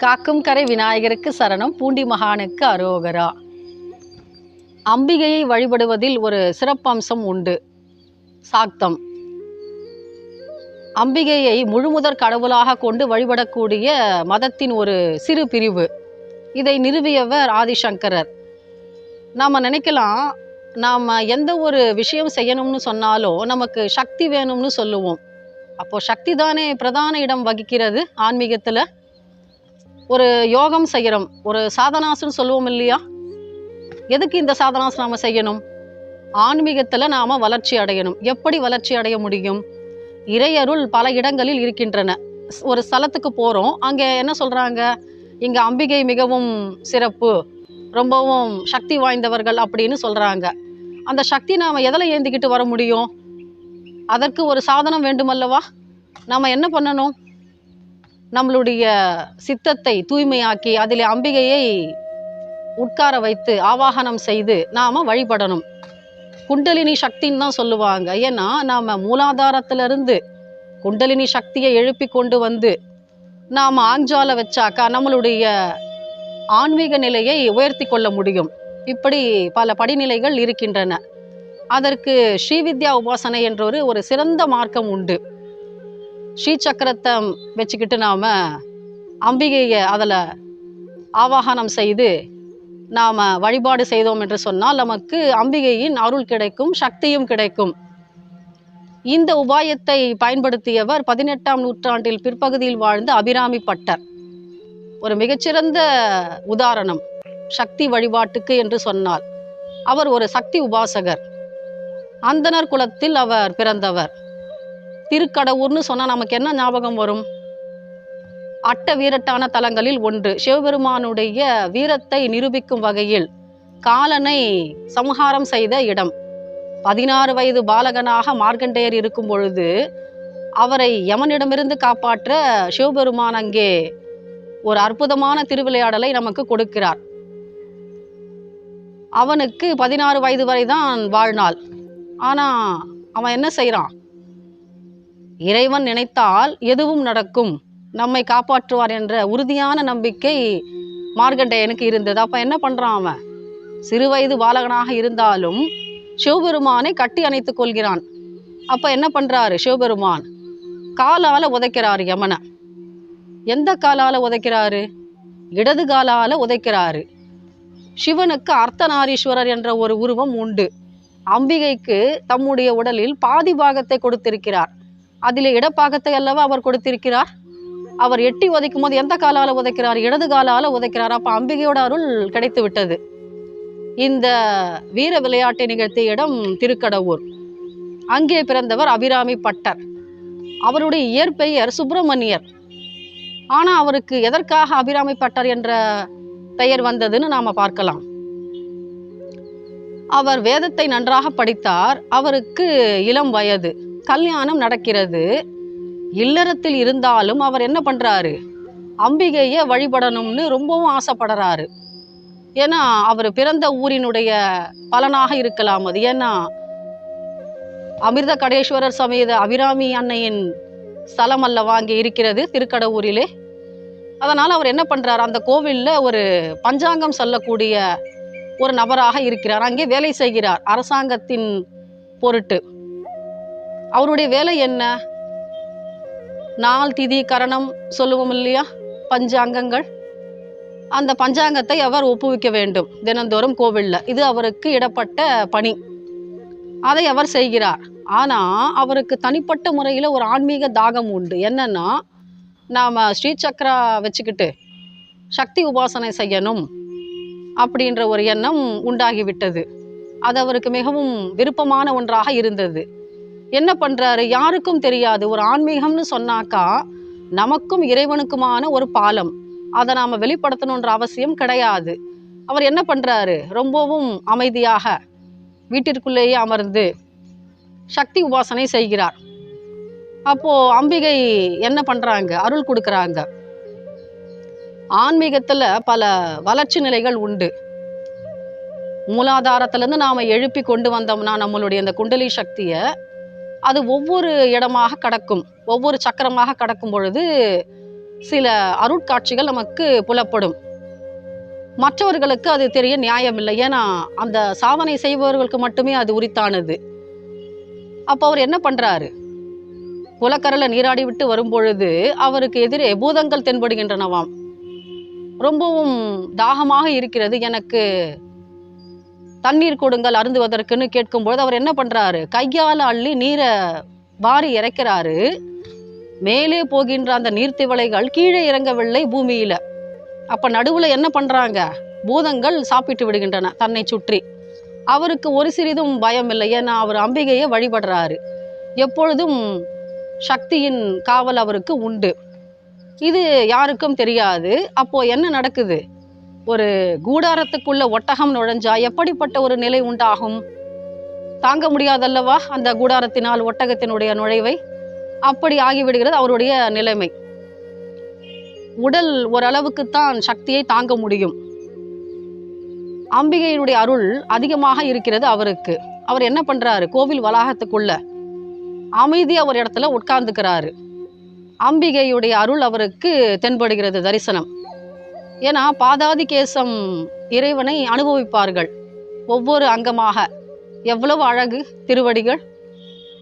காக்கும் கரை விநாயகருக்கு சரணம் பூண்டி மகானுக்கு அரோகரா. அம்பிகையை வழிபடுவதில் ஒரு சிறப்பம்சம் உண்டு. சாக்தம். அம்பிகையை முழுமுதற் கடவுளாக கொண்டு வழிபடக்கூடிய மதத்தின் ஒரு சிறு பிரிவு. இதை நிறுவியவர் ஆதிசங்கரர். நாம் நினைக்கலாம் நாம் எந்த ஒரு விஷயம் செய்யணும்னு சொன்னாலும் நமக்கு சக்தி வேணும்னு சொல்லுவோம். அப்போது சக்தி தானே பிரதான இடம் வகிக்கிறது ஆன்மீகத்தில். ஒரு யோகம் செய்கிறோம் ஒரு சாதனாசுன்னு சொல்லுவோம் இல்லையா? எதுக்கு இந்த சாதனாசு நாம் செய்யணும்? ஆன்மீகத்தில் நாம் வளர்ச்சி அடையணும். எப்படி வளர்ச்சி அடைய முடியும்? இறையருள் பல இடங்களில் இருக்கின்றன. ஸ்- ஒரு ஸ்தலத்துக்கு போகிறோம் அங்கே என்ன சொல்கிறாங்க இங்கே அம்பிகை மிகவும் சிறப்பு. ரொம்பவும் சக்தி வாய்ந்தவர்கள் அப்படின்னு சொல்கிறாங்க அந்த சக்தி நாம் எதில் ஏந்திக்கிட்டு வர முடியும்? அதற்கு ஒரு சாதனம் வேண்டுமல்லவா? நாம் என்ன பண்ணணும்? நம்மளுடைய சித்தத்தை தூய்மையாக்கி அதில் அம்பிகையை உட்கார வைத்து ஆவாகனம் செய்து நாம் வழிபடணும். குண்டலினி சக்தின்னு தான் சொல்லுவாங்க. ஏன்னா நாம் மூலாதாரத்திலிருந்து குண்டலினி சக்தியை எழுப்பி கொண்டு வந்து நாம் ஆஞ்சால வச்சாக்கா நம்மளுடைய ஆன்மீக நிலையை உயர்த்தி கொள்ள முடியும். இப்படி பல படிநிலைகள் இருக்கின்றன. அதற்கு ஸ்ரீவித்யா உபாசனை என்ற ஒரு ஒரு சிறந்த மார்க்கம் உண்டு. ஸ்ரீசக்கரத்தை வச்சுக்கிட்டு நாம் அம்பிகையை அதில் ஆவாகனம் செய்து நாம் வழிபாடு செய்தோம் என்று சொன்னால் நமக்கு அம்பிகையின் அருள் கிடைக்கும் சக்தியும் கிடைக்கும். இந்த உபாயத்தை பயன்படுத்தியவர் பதினெட்டாம் நூற்றாண்டில் பிற்பகுதியில் வாழ்ந்த அபிராமி பட்டர். ஒரு மிகச்சிறந்த உதாரணம் சக்தி வழிபாட்டுக்கு என்று சொன்னால். அவர் ஒரு சக்தி உபாசகர். அந்தணர் குலத்தில் அவர் பிறந்தவர். திருக்கடவுர்னு சொன்னால் நமக்கு என்ன ஞாபகம் வரும்? அட்ட வீரட்டான தலங்களில் ஒன்று. சிவபெருமானுடைய வீரத்தை நிரூபிக்கும் வகையில் காலனை சம்ஹாரம் செய்த இடம். பதினாறு வயது பாலகனாக மார்க்கண்டேயர் இருக்கும் பொழுது அவரை யமனிடமிருந்து காப்பாற்ற சிவபெருமான் அங்கே ஒரு அற்புதமான திருவிளையாடலை நமக்கு கொடுக்கிறார். அவனுக்கு பதினாறு வயது வரை தான் வாழ்நாள். ஆனால் அவன் என்ன செய்கிறான் இறைவன் நினைத்தால் எதுவும் நடக்கும். நம்மை காப்பாற்றுவார் என்ற உறுதியான நம்பிக்கை மார்க்கண்டேயனுக்கு இருந்தது. அப்போ என்ன பண்ணுறான் அவன்? சிறுவயது பாலகனாக இருந்தாலும் சிவபெருமானை கட்டி அணைத்துக் கொள்கிறான். அப்போ என்ன பண்ணுறாரு சிவபெருமான்? காலால் உதைக்கிறாரு யமனை. எந்த காலால் உதைக்கிறாரு? இடது காலால் உதைக்கிறாரு. சிவனுக்கு அர்த்தநாரீஸ்வரர் என்ற ஒரு உருவம் உண்டு. அம்பிகைக்கு தம்முடைய உடலில் பாதி பாகத்தை கொடுத்திருக்கிறார். அதில் இடப்பாகத்தை அல்லவா அவர் கொடுத்திருக்கிறார்? அவர் எட்டி உதைக்கும் போது எந்த காலால உதைக்கிறார்? இடது காலால உதைக்கிறார்? அப்ப அம்பிகையோட அருள் கிடைத்து விட்டது. இந்த வீர விளையாட்டை நிகழ்த்திய இடம் திருக்கடவூர். அங்கே பிறந்தவர் அபிராமி பட்டர். அவருடைய இயற்பெயர் சுப்பிரமணியர். ஆனால் அவருக்கு எதற்காக அபிராமி பட்டர் என்ற பெயர் வந்ததுன்னு நாம் பார்க்கலாம். அவர் வேதத்தை நன்றாக படித்தார். அவருக்கு இளம் வயது. கல்யாணம் நடக்கிறது. இல்லறத்தில் இருந்தாலும் அவர் என்ன பண்ணுறாரு அம்பிகையை வழிபடணும்னு ரொம்பவும் ஆசைப்படுறாரு. ஏன்னா அவர் பிறந்த ஊரினுடைய பலனாக இருக்கலாம் அது. ஏன்னா அமிர்த கடேஸ்வரர் சமேத அபிராமி அன்னையின் ஸ்தலம் அல்லவா அங்கே இருக்கிறது திருக்கடவுரிலே. அதனால் அவர் என்ன பண்ணுறார் அந்த கோவிலில் ஒரு பஞ்சாங்கம் சொல்லக்கூடிய ஒரு நபராக இருக்கிறார். அங்கே வேலை செய்கிறார் அரசாங்கத்தின் பொருட்டு. அவருடைய வேலை என்ன? நாள் திதி கரணம் சொல்லுவோம் இல்லையா? பஞ்சாங்கங்கள். அந்த பஞ்சாங்கத்தை அவர் ஒப்புவிக்க வேண்டும். தினந்தோறும் கோவிலில். இது அவருக்கு இடப்பட்ட பணி. அதை அவர் செய்கிறார். ஆனால் அவருக்கு தனிப்பட்ட முறையில் ஒரு ஆன்மீக தாகம் உண்டு. என்னன்னா நாம் ஸ்ரீ சக்கரா வச்சுக்கிட்டு சக்தி உபாசனை செய்யணும் அப்படின்ற ஒரு எண்ணம் உண்டாகிவிட்டது. அது அவருக்கு மிகவும் விருப்பமான ஒன்றாக இருந்தது. என்ன பண்றாரு? யாருக்கும் தெரியாது. ஒரு ஆன்மீகம்னு சொன்னாக்கா நமக்கும் இறைவனுக்குமான ஒரு பாலம். அதை நாம வெளிப்படுத்தணுன்ற அவசியம் கிடையாது. அவர் என்ன பண்றாரு? ரொம்பவும் அமைதியாக வீட்டிற்குள்ளேயே அமர்ந்து சக்தி உபாசனை செய்கிறார். அப்போ அம்பிகை என்ன பண்றாங்க? அருள் கொடுக்கறாங்க. ஆன்மீகத்துல பல வளர்ச்சி நிலைகள் உண்டு. மூலாதாரத்திலேருந்து நாம் எழுப்பி கொண்டு வந்தோம்னா நம்மளுடைய இந்த குண்டலி சக்தியை அது ஒவ்வொரு இடமாக கடக்கும். ஒவ்வொரு சக்கரமாக கடக்கும் பொழுது சில அருட்காட்சிகள் நமக்கு புலப்படும். மற்றவர்களுக்கு அது தெரிய நியாயமில்லை. ஏன்னா அந்த சாதனை செய்பவர்களுக்கு மட்டுமே அது உரித்தானது. அப்போ அவர் என்ன பண்ணுறாரு குலக்கரலை நீராடி விட்டு வரும்பொழுது அவருக்கு எதிரே பூதங்கள் தென்படுகின்றனவாம். ரொம்பவும் தாகமாக இருக்கிறது. எனக்கு தண்ணீர் கொடுங்கள் அருந்துவதற்குன்னு கேட்கும்பொழுது அவர் என்ன பண்ணுறாரு கையால் அள்ளி நீரை வாரி இறைக்கிறாரு. மேலே போகின்ற அந்த நீர்த்திவளைகள் கீழே இறங்கவில்லை பூமியில். அப்போ நடுவில் என்ன பண்ணுறாங்க பூதங்கள் சாப்பிட்டு விடுகின்றன தன்னை சுற்றி. அவருக்கு ஒரு சிறிதும் பயம் இல்லை. ஏன்னா அவர் அம்பிகையை வழிபடுறாரு. எப்பொழுதும் சக்தியின் காவல் அவருக்கு உண்டு. இது யாருக்கும் தெரியாது. அப்போது என்ன நடக்குது? ஒரு கூடாரத்துக்குள்ள ஒட்டகம் நுழைஞ்சா எப்படிப்பட்ட ஒரு நிலை உண்டாகும்? தாங்க முடியாதல்லவா அந்த கூடாரத்தினால் ஒட்டகத்தினுடைய நுழைவை? அப்படி ஆகிவிடுகிறது அவருடைய நிலைமை. உடல் ஓரளவுக்குத்தான் சக்தியை தாங்க முடியும். அம்பிகையினுடைய அருள் அதிகமாக இருக்கிறது அவருக்கு. அவர் என்ன பண்றாரு? கோவில் வளாகத்துக்குள்ள அமைதியாக ஒரு இடத்துல உட்கார்ந்துக்கிறாரு. அம்பிகையுடைய அருள் அவருக்கு தென்படுகிறது தரிசனம். ஏன்னா பாதாதி கேசம் இறைவனை அனுபவிப்பார்கள் ஒவ்வொரு அங்கமாக. எவ்வளவு அழகு திருவடிகள்.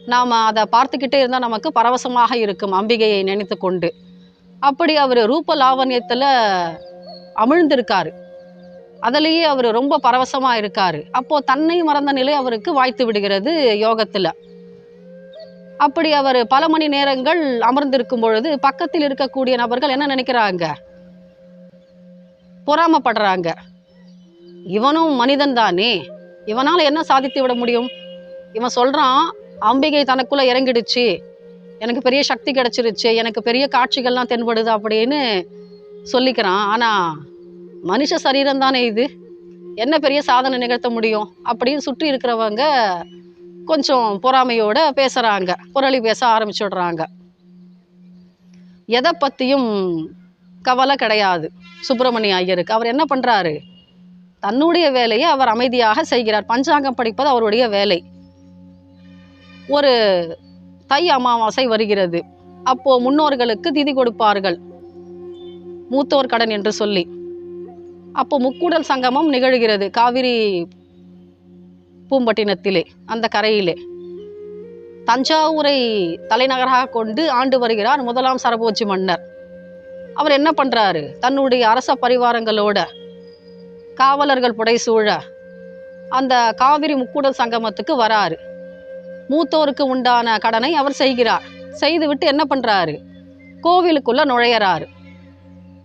நாம் அதை பார்த்துக்கிட்டே இருந்தால் நமக்கு பரவசமாக இருக்கும் அம்பிகையை நினைத்து கொண்டு. அப்படி அவர் ரூப லாவண்யத்தில் அமிழ்ந்திருக்காரு. அதிலேயே அவர் ரொம்ப பரவசமாக இருக்கார். அப்போது தன்னை மறந்த நிலை அவருக்கு வாய்த்து விடுகிறது யோகத்தில். அப்படி அவர் பல மணி நேரங்கள் அமர்ந்திருக்கும் பொழுது பக்கத்தில் இருக்கக்கூடிய நபர்கள் என்ன நினைக்கிறாங்க? பொறாமப்படுறாங்க. இவனும் மனிதன் தானே. இவனால் என்ன சாதித்து விட முடியும்? இவன் சொல்கிறான் அம்பிகை தனக்குள்ளே இறங்கிடுச்சு. எனக்கு பெரிய சக்தி கிடச்சிருச்சு. எனக்கு பெரிய காட்சிகள்லாம் தென்படுது அப்படின்னு சொல்லிக்கிறான். ஆனால் மனுஷ சரீரம் தானே இது? என்ன பெரிய சாதனை நிகழ்த்த முடியும்? அப்படின்னு சுற்றி இருக்கிறவங்க கொஞ்சம் பொறாமையோட பேசுகிறாங்க புரளி பேச ஆரம்பிச்சுடுறாங்க. எதை பற்றியும் கவலை கிடையாது. சுப்பிரமணிய ஐயருக்கு. அவர் என்ன பண்ணுறாரு தன்னுடைய வேலையை அவர் அமைதியாக செய்கிறார். பஞ்சாங்கம் படிப்பது அவருடைய வேலை. ஒரு தை அமாவாசை வருகிறது. அப்போ முன்னோர்களுக்கு திதி கொடுப்பார்கள். மூத்தோர் கடன் என்று சொல்லி. அப்போ முக்கூடல் சங்கமம் நிகழ்கிறது. காவிரி பூம்பட்டினத்திலே அந்த கரையிலே. தஞ்சாவூரை தலைநகராக கொண்டு ஆண்டு வருகிறார் முதலாம் சரபோஜி மன்னர். அவர் என்ன பண்ணுறாரு தன்னுடைய அரச பரிவாரங்களோட காவலர்கள் புடைசூழ அந்த காவிரி முக்கூடல் சங்கமத்துக்கு வராரு. மூத்தோருக்கு உண்டான கடனை அவர் செய்கிறார். செய்துவிட்டு என்ன பண்ணுறாரு கோவிலுக்குள்ளே நுழையிறாரு.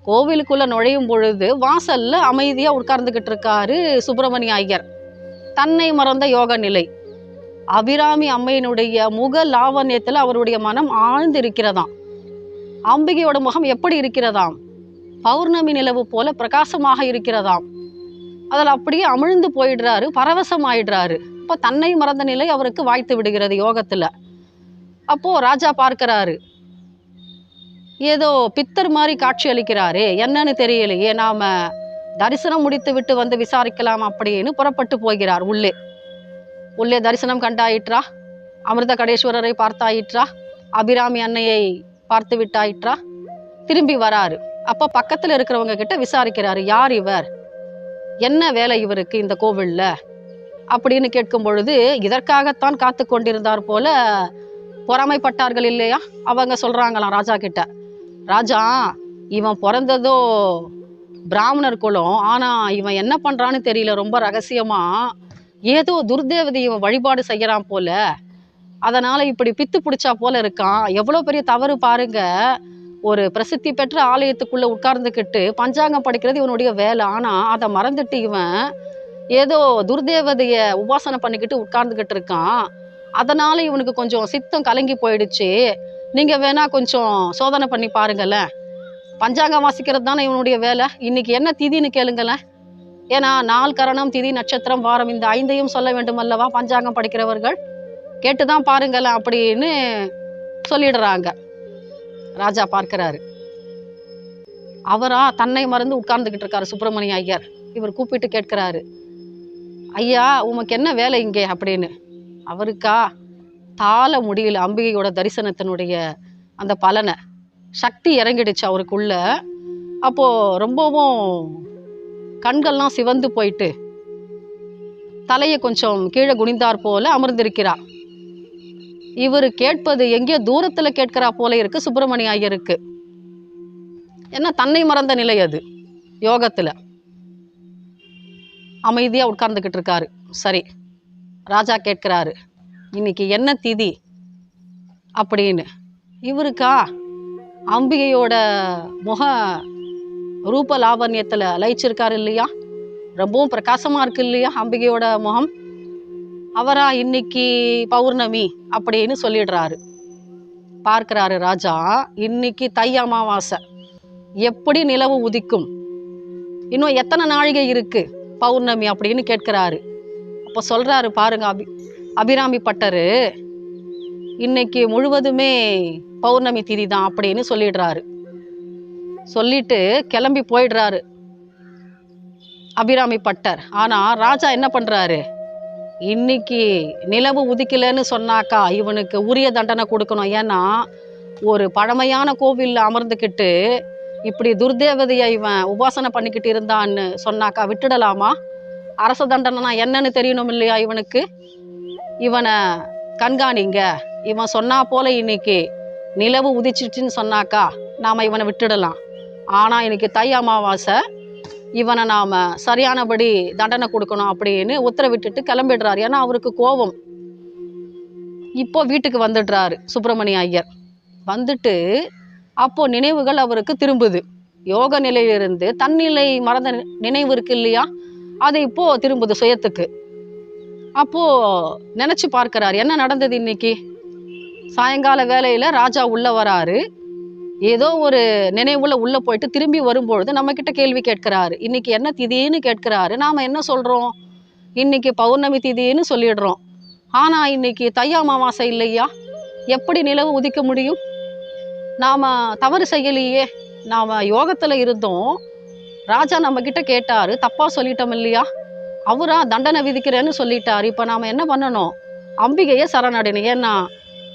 கோவிலுக்குள்ளே நுழையும் பொழுது வாசலில் அமைதியாக உட்கார்ந்துக்கிட்டு இருக்காரு சுப்பிரமணிய ஐயர். தன்னை மறந்த யோக நிலை. அபிராமி அம்மையினுடைய முக லாவண்யத்தில் அவருடைய மனம் ஆழ்ந்து இருக்கிறதாம் அம்பிகையோட முகம் எப்படி இருக்கிறதாம்? பௌர்ணமி நிலவு போல பிரகாசமாக இருக்கிறதாம். அதில் அப்படியே அமிழ்ந்து போயிடுறாரு பரவசம் ஆயிடுறாரு இப்போ தன்னை மறந்த நிலை அவருக்கு வாய்த்து விடுகிறது யோகத்தில். அப்போது ராஜா பார்க்கறாரு ஏதோ பித்தர் மாதிரி காட்சி அளிக்கிறாரே என்னன்னு தெரியலையே நாம் தரிசனம் முடித்து விட்டு வந்து விசாரிக்கலாம் அப்படின்னு புறப்பட்டு போகிறார் உள்ளே. உள்ளே தரிசனம் கண்டாயிற்றா? அமிர்த கடேஸ்வரரை பார்த்தாயிற்றா? அபிராமி அன்னையை பார்த்து விட்டாயிற்றா? திரும்பி வராரு. அப்போ பக்கத்தில் இருக்கிறவங்க கிட்ட விசாரிக்கிறாரு யார் இவர்? என்ன வேலை இவருக்கு இந்த கோவிலில்? அப்படின்னு கேட்கும் பொழுது இதற்காகத்தான் காத்து கொண்டிருந்தார் போல பொறாமைப்பட்டார்கள் இல்லையா? அவங்க சொல்கிறாங்களாம் ராஜா கிட்ட. ராஜா இவன் பிறந்ததோ பிராமணர் குலம் ஆனால் இவன் என்ன பண்ணுறான்னு தெரியல ரொம்ப ரகசியமாக ஏதோ துர்தேவதை இவன் வழிபாடு செய்கிறான் போல. அதனால இப்படி பித்து பிடிச்சா போல இருக்கான். எவ்வளோ பெரிய தவறு பாருங்க. ஒரு பிரசித்தி பெற்ற ஆலயத்துக்குள்ள உட்கார்ந்துக்கிட்டு பஞ்சாங்கம் படிக்கிறது இவனுடைய வேலை. ஆனா அதை மறந்துட்டு இவன் ஏதோ துர்தேவதைய உபாசனை பண்ணிக்கிட்டு உட்கார்ந்துக்கிட்டு இருக்கான். அதனால இவனுக்கு கொஞ்சம் சித்தம் கலங்கி போயிடுச்சு. நீங்க வேணா கொஞ்சம் சோதனை பண்ணி பாருங்களேன். பஞ்சாங்கம் வாசிக்கிறது தானே இவனுடைய வேலை. இன்னைக்கு என்ன திதின்னு கேளுங்களேன். ஏன்னா நாள் கரணம் திதி நட்சத்திரம் வாரம் இந்த ஐந்தையும் சொல்ல வேண்டும் அல்லவா பஞ்சாங்கம் படிக்கிறவர்கள்? கேட்டு தான் பாருங்களேன் அப்படின்னு சொல்லிடுறாங்க. ராஜா பார்க்கிறாரு. அவரா தன்னை மறந்து உட்கார்ந்துக்கிட்டு இருக்காரு சுப்பிரமணிய ஐயர். இவர் கூப்பிட்டு கேட்கிறாரு ஐயா உமக்கு என்ன வேலை இங்கே? அப்படின்னு. அவருக்கா தாள முடியல அம்பிகையோட தரிசனத்தினுடைய அந்த பலனை. சக்தி இறங்கிடுச்சு அவருக்குள்ள. அப்போ ரொம்பவும் கண்கள்லாம் சிவந்து போயிட்டு தலையை கொஞ்சம் கீழே குனிந்தார் போல அமர்ந்திருக்கிறார். இவர் கேட்பது எங்கேயோ தூரத்தில் கேட்கிறா போல இருக்கு சுப்பிரமணிய ஐயருக்கு. என்ன தன்னை மறந்த நிலை அது யோகத்தில். அமைதியாக உட்கார்ந்துக்கிட்டு இருக்காரு. சரி ராஜா கேட்கிறாரு இன்னைக்கு என்ன திதி? அப்படின்னு. இவருக்கா? அம்பிகையோட முக ரூப லாவண்யத்தில் லயிச்சிருக்காரு இல்லையா? ரொம்பவும் பிரகாசமாக இருக்கு இல்லையா அம்பிகையோட முகம்? அவரா இன்னைக்கு பௌர்ணமி அப்படின்னு சொல்லிடுறாரு. பார்க்கிறாரு ராஜா இன்னைக்கு தை அமாவாசை. எப்படி நிலவு உதிக்கும்? இன்னும் எத்தனை நாழிகை இருக்கு பௌர்ணமி அப்படின்னு கேட்கிறாரு. அப்போ சொல்றாரு பாருங்க அபி அபிராமி பட்டரு இன்னைக்கு முழுவதுமே பௌர்ணமி திதி தான் அப்படின்னு சொல்லிடுறாரு. சொல்லிட்டு கிளம்பி போயிடுறாரு அபிராமி பட்டர். ஆனா ராஜா என்ன பண்றாரு? இன்னைக்கு நிலவு உதிக்கலைன்னு சொன்னாக்கா இவனுக்கு உரிய தண்டனை கொடுக்கணும். ஏன்னா ஒரு பழமையான கோவிலில் அமர்ந்துக்கிட்டு இப்படி துர்தேவதையை இவன் உபாசனை பண்ணிக்கிட்டு இருந்தான்னு சொன்னாக்கா விட்டுடலாமா? அரச தண்டனைனா என்னன்னு தெரியணும் இல்லையா இவனுக்கு? இவனை கண்காணிங்க. இவன் சொன்னா போல இன்னைக்கு நிலவு உதிச்சிட்டுன்னு சொன்னாக்கா நாம் இவனை விட்டுடலாம். ஆனால் இன்னைக்கு தை அமாவாசை. இவனை நாம் சரியானபடி தண்டனை கொடுக்கணும் அப்படின்னு உத்தரவிட்டுட்டு கிளம்பிடுறாரு. ஏன்னா அவருக்கு கோபம். இப்போ வீட்டுக்கு வந்துடுறாரு சுப்பிரமணிய ஐயர். வந்துட்டு அப்போ நினைவுகள் அவருக்கு திரும்புது. யோக நிலையிலிருந்து தன்னிலை மறந்த நினைவு இருக்கு இல்லையா? அது இப்போ திரும்புது சுயத்துக்கு. அப்போ நினைச்சு பார்க்கறாரு என்ன நடந்தது இன்னைக்கு? சாயங்கால வேலையில ராஜா உள்ள வராரு. ஏதோ ஒரு நினைவுல உள்ள போயிட்டு திரும்பி வரும்பொழுது நம்ம கிட்ட கேள்வி கேட்கிறாரு. இன்னைக்கு என்ன திதின்னு கேட்கிறாரு. நாம என்ன சொல்றோம்? இன்னைக்கு பௌர்ணமி திதின்னு சொல்லிடுறோம். ஆனா இன்னைக்கு தையா மாவாசை இல்லையா? எப்படி நிலவு உதிக்க முடியும்? நாம தவறு செய்யலையே. நாம யோகத்துல இருந்தோம். ராஜா நம்ம கிட்ட கேட்டாரு. தப்பா சொல்லிட்டோம் இல்லையா? அவரா தண்டனை விதிக்கிறேன்னு சொல்லிட்டாரு. இப்ப நாம என்ன பண்ணணும்? அம்பிகையை சரணடையணும். ஏன்னா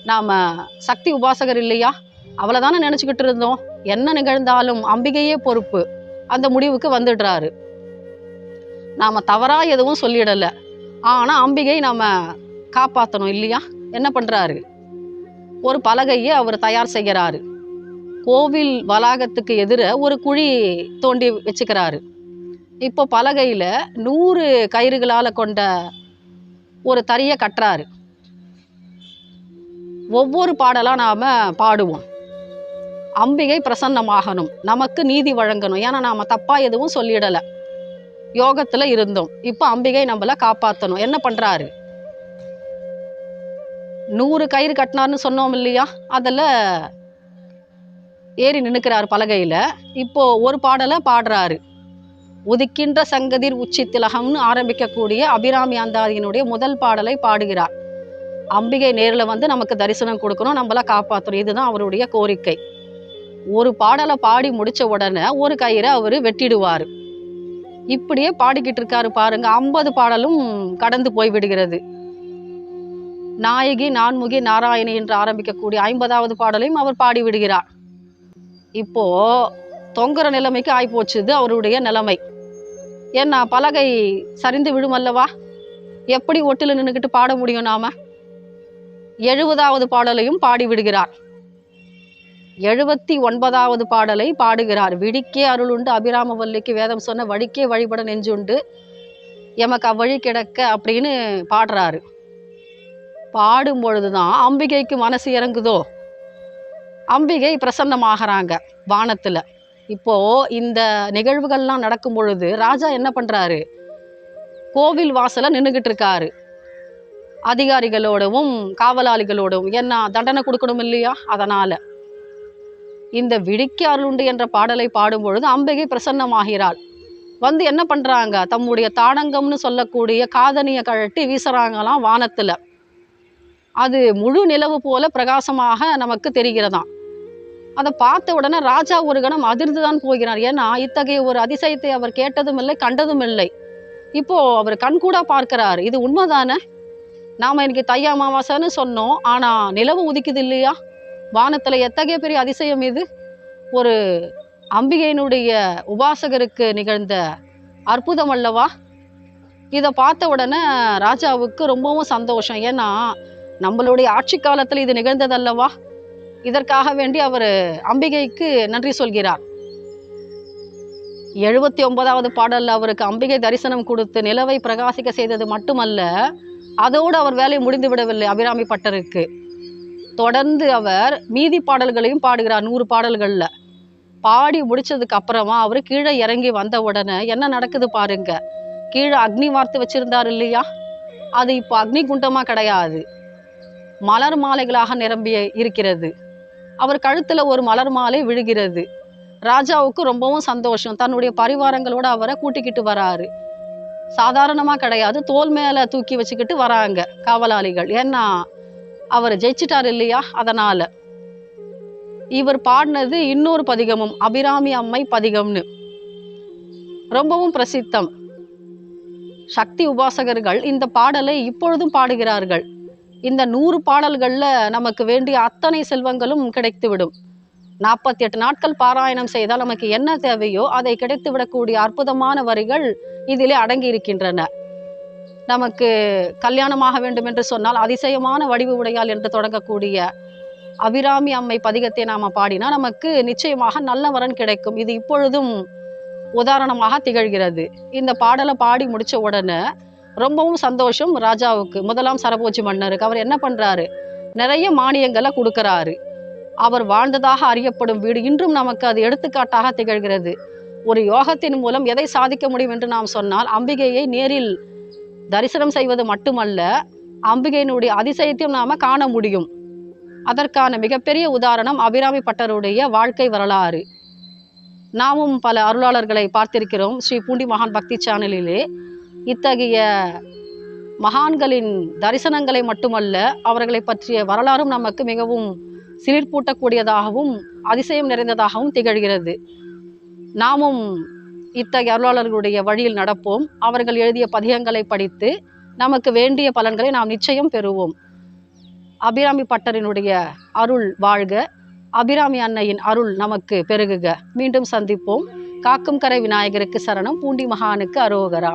நாம சக்தி உபாசகர் இல்லையா? அவ்வளோதானே தானே நினச்சிக்கிட்டு இருந்தோம். என்ன நிகழ்ந்தாலும் அம்பிகையே பொறுப்பு. அந்த முடிவுக்கு வந்துடுறாரு. நாம் தவறாக எதுவும் சொல்லிடலை. ஆனால் அம்பிகை நாம் காப்பாற்றணும் இல்லையா? என்ன பண்ணுறாரு ஒரு பலகையை அவர் தயார் செய்கிறாரு. கோவில் வளாகத்துக்கு எதிர ஒரு குழி தோண்டி வச்சுக்கிறாரு. இப்போ பலகையில் நூறு கயிறுகளால் கொண்ட ஒரு தறியை கட்டுறாரு. ஒவ்வொரு பாடலாக நாம் பாடுவோம். அம்பிகை பிரசன்னமாகணும். நமக்கு நீதி வழங்கணும். ஏன்னா நாம் தப்பாக எதுவும் சொல்லிடலை. யோகத்தில் இருந்தோம். இப்போ அம்பிகை நம்மளை காப்பாற்றணும் என்ன பண்ணுறாரு நூறு கயிறு கட்டினார்னு சொன்னோம் இல்லையா? அதில் ஏறி நின்னுக்கிறார் பலகையில். இப்போது ஒரு பாடலை பாடுறாரு. உதிக்கின்ற சங்கதிர் உச்சி திலகம்னு ஆரம்பிக்கக்கூடிய அபிராமி அந்தாதியினுடைய முதல் பாடலை பாடுகிறார். அம்பிகை நேரில் வந்து நமக்கு தரிசனம் கொடுக்கணும். நம்மள காப்பாற்றணும் இதுதான் அவருடைய கோரிக்கை. ஒரு பாடலை பாடி முடிச்ச உடனே ஒரு கயிறை அவர் வெட்டிடுவார். இப்படியே பாடிக்கிட்டு இருக்காரு பாருங்க. ஐம்பது பாடலும் கடந்து போய் விடுகிறது. நாயகி நான்முகி நாராயணி என்று ஆரம்பிக்கக்கூடிய ஐம்பதாவது பாடலையும் அவர் பாடி விடுகிறார். இப்போ தொங்குற நிலைமைக்கு ஆயிப்போச்சுது அவருடைய நிலைமை. ஏன்னா பலகை சரிந்து விடும் அல்லவா எப்படி ஒட்டில் நின்றுக்கிட்டு பாட முடியும் நாம? எழுபதாவது பாடலையும் பாடி விடுகிறார். எழுபத்தி ஒன்பதாவது பாடலை பாடுகிறார். விடிக்கே அருளுண்டு அபிராமவல்லிக்கு வேதம் சொன்ன வழிக்கே வழிபட நெஞ்சுண்டு எமக்கு அவ்வழி கிடக்க அப்படின்னு பாடுறாரு. பாடும் பொழுதுதான் அம்பிகைக்கு மனசு இறங்குதோ? அம்பிகை பிரசன்னமாகறாங்க வானத்தில். இப்போ இந்த நிகழ்வுகள்லாம் நடக்கும் பொழுது ராஜா என்ன பண்ணுறாரு கோவில் வாசலை நின்றுக்கிட்டு இருக்காரு. அதிகாரிகளோடவும் காவலாளிகளோடவும் என்ன தண்டனை கொடுக்கணும் இல்லையா? அதனால். இந்த விழிக்கு அருளுண்டு என்ற பாடலை பாடும் பொழுது அம்பிகை பிரசன்னமாகிறாள். வந்து என்ன பண்ணுறாங்க தம்முடைய தாடங்கம்னு சொல்லக்கூடிய காதனியை கழட்டி வீசுகிறாங்களாம் வானத்தில். அது முழு நிலவு போல பிரகாசமாக நமக்கு தெரிகிறதாம். அதை பார்த்த உடனே ராஜா ஒரு கணம் அதிர்ந்து தான் போகிறார். ஏன்னா இத்தகைய ஒரு அதிசயத்தை அவர் கேட்டதும் இல்லை கண்டதும் இல்லை இப்போது அவர் கண்கூடாக பார்க்கிறார். இது உண்மைதானே? நாம் இன்னைக்கு தையா அமாவாசைன்னு சொன்னோம் ஆனால் நிலவு உதிக்குது இல்லையா? வானத்தில் எத்தகைய பெரிய அதிசயம் இது? ஒரு அம்பிகையினுடைய உபாசகருக்கு நிகழ்ந்த அற்புதம் அல்லவா? இதை பார்த்த உடனே ராஜாவுக்கு ரொம்பவும் சந்தோஷம். ஏன்னா நம்மளுடைய ஆட்சி காலத்தில் இது நிகழ்ந்ததல்லவா இதற்காக வேண்டி அவர் அம்பிகைக்கு நன்றி சொல்கிறார். எழுபத்தி ஒன்பதாவது பாடலில் அவருக்கு அம்பிகை தரிசனம் கொடுத்து நிலவை பிரகாசிக்க செய்தது மட்டுமல்ல அதோடு அவர் வேலை முடிந்து விடவில்லை அபிராமி பட்டருக்கு தொடர்ந்து அவர் மீதி பாடல்களையும் பாடுகிறார் நூறு பாடல்களில். பாடி முடிச்சதுக்கு அப்புறமா அவர் கீழே இறங்கி வந்த உடனே என்ன நடக்குது பாருங்க. கீழே அக்னி வார்த்து வச்சிருந்தார் இல்லையா? அது இப்போ அக்னி குண்டமாக கிடையாது. மலர் மாலைகளாக நிரம்பி இருக்கிறது. அவர் கழுத்தில் ஒரு மலர் மாலை விழுகிறது. ராஜாவுக்கு ரொம்பவும் சந்தோஷம். தன்னுடைய பரிவாரங்களோடு அவரை கூட்டிக்கிட்டு வராரு. சாதாரணமாக கிடையாது. தோல் மேலே தூக்கி வச்சுக்கிட்டு வராங்க காவலாளிகள். ஏன்னா அவர் ஜெயிச்சிட்டார் இல்லையா? அதனால். இவர் பாடினது இன்னொரு பதிகமும் அபிராமி அம்மை பதிகம்னு. ரொம்பவும் பிரசித்தம். சக்தி உபாசகர்கள் இந்த பாடலை இப்பொழுதும் பாடுகிறார்கள். இந்த நூறு பாடல்களில் நமக்கு வேண்டிய அத்தனை செல்வங்களும் கிடைத்துவிடும். நாற்பத்தி எட்டு நாட்கள் பாராயணம் செய்தால் நமக்கு என்ன தேவையோ அதை கிடைத்து விடக்கூடிய அற்புதமான வரிகள் இதிலே அடங்கி இருக்கின்றன நமக்கு கல்யாணமாக வேண்டும் என்று சொன்னால் அதிசயமான வடிவு உடையால் என்று தொடங்கக்கூடிய அபிராமி அம்மை பதிகத்தை நாம் பாடினா நமக்கு நிச்சயமாக நல்ல வரன் கிடைக்கும். இது இப்பொழுதும் உதாரணமாக திகழ்கிறது. இந்த பாடலை பாடி முடித்த உடனே ரொம்பவும் சந்தோஷம் ராஜாவுக்கு. முதலாம் சரபோஜி மன்னருக்கு அவர் என்ன பண்ணுறாரு நிறைய மானியங்களை கொடுக்கறாரு. அவர் வாழ்ந்ததாக அறியப்படும் வீடு இன்றும் நமக்கு அது எடுத்துக்காட்டாக திகழ்கிறது. ஒரு யோகத்தின் மூலம் எதை சாதிக்க முடியும் என்று நாம் சொன்னால் அம்பிகையை நேரில் தரிசனம் செய்வது மட்டுமல்ல அம்பிகையினுடைய அதிசயத்தையும் நாம காண முடியும். அதற்கான மிகப்பெரிய உதாரணம் அபிராமி பட்டருடைய வாழ்க்கை வரலாறு. நாமும் பல அருளாளர்களை பார்த்திருக்கிறோம். ஸ்ரீ பூண்டி மகான் பக்தி சேனலிலே. இத்தகைய மகான்களின் தரிசனங்களை மட்டுமல்ல அவர்களை பற்றிய வரலாறும் நமக்கு மிகவும் சிலிர்ப்பூட்டக்கூடியதாகவும் அதிசயம் நிறைந்ததாகவும் திகழ்கிறது. நாமும் இத்தகைய அருளாளர்களுடைய வழியில் நடப்போம். அவர்கள் எழுதிய பதிகங்களை படித்து நமக்கு வேண்டிய பலன்களை நாம் நிச்சயம் பெறுவோம். அபிராமி பட்டரினுடைய அருள் வாழ்க. அபிராமி அன்னையின் அருள் நமக்கு பெருகுக. மீண்டும் சந்திப்போம். காக்கும் கரை விநாயகருக்கு சரணம். பூண்டி மகானுக்கு அரோகரா.